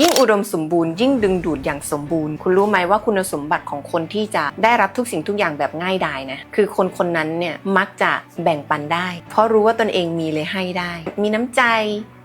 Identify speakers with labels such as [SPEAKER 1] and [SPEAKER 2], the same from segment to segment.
[SPEAKER 1] ยิ่งอุดมสมบูรณ์ยิ่งดึงดูดอย่างสมบูรณ์ คุณรู้ไหมว่าคุณสมบัติของคนที่จะได้รับทุกสิ่งทุกอย่างแบบง่ายดายนะคือคนคนนั้นเนี่ยมักจะแบ่งปันได้ เพราะรู้ว่าตนเองมีเลยให้ได้ มีน้ำใจ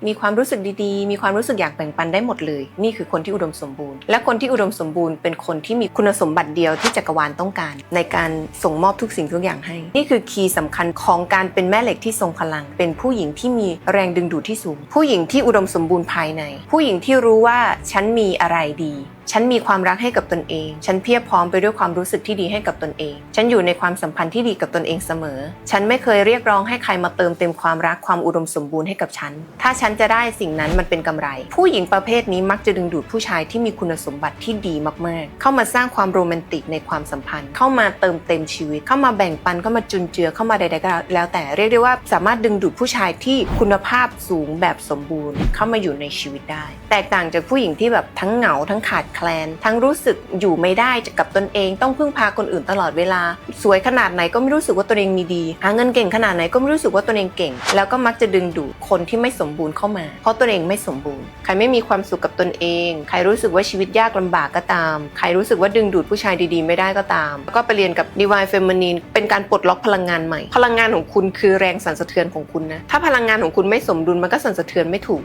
[SPEAKER 1] มีความรู้สึกดีๆ มีความรู้สึกอยากแบ่งปันได้หมดเลย นี่คือคนที่อุดมสมบูรณ์ และคนที่อุดมสมบูรณ์เป็นคนที่มีคุณสมบัติเดียวที่จักรวาลต้องการ ในการส่งมอบทุกสิ่งทุกอย่างให้ นี่คือคีย์สำคัญของการเป็นแม่เหล็กที่ทรงพลัง เป็นผู้หญิงที่มีแรงดึงดูดที่สูง ผู้หญิงที่อุดมสมบูรณ์ภายใน ผู้หญิงที่รู้ว่าฉันมีอะไรดี ฉันมีความรักให้กับตนเอง ฉันเพียบพร้อมไปด้วยความรู้สึกที่ดีให้กับตนเอง ฉันอยู่ในความสัมพันธ์ที่ดีกับตนเองเสมอ ฉันไม่เคยเรียกร้องให้ใครมาเติมเต็มความรักความอุดมสมบูรณ์ให้กับฉัน ถ้าฉันจะได้สิ่งนั้นมันเป็นกำไร ผู้หญิงประเภทนี้มักจะดึงดูดผู้ชายที่มีคุณสมบัติที่ดีมากๆ เข้ามาสร้างความโรแมนติกในความสัมพันธ์ เข้ามาเติมเต็มชีวิต เข้ามาแบ่งปัน เข้ามาจุนเจือ เข้ามาใดๆก็แล้วแต่ เรียกได้ว่าสามารถดึงดูดผู้ชายที่คุณภาพสูงแบบสมบูรณ์ เข้ามาอยู่ในชีวิตได้ แตกต่างจากผู้หญิงที่แบบทั้งเหงาทั้งขาดแคลน ทั้งรู้สึกอยู่ไม่ได้กับตนเอง ต้องพึ่งพาคนอื่นตลอดเวลา สวยขนาดไหนก็ไม่รู้สึกว่าตัวเองมีดีหาเงินเก่งขนาดไหนก็ไม่รู้สึกว่าตัวเองเก่ง แล้วก็มักจะดึงดูดคนที่ไม่สมบูรณ์เข้ามา เพราะตัวเองไม่สมบูรณ์ ใครไม่มีความสุขกับตนเอง ใครรู้สึกว่าชีวิตยากลำบากก็ตาม ใครรู้สึกว่าดึงดูดผู้ชายดีๆ ไม่ได้ก็ตามแล้วก็ไปเรียนกับ Divine Feminine เป็นการปลดล็อกพลังงานใหม่ พลังงานของคุณคือแรงสั่นสะเทือนของคุณนะ ถ้าพลังงานของคุณไม่สมดุลมันก็สั่นสะเทือนไม่ถูก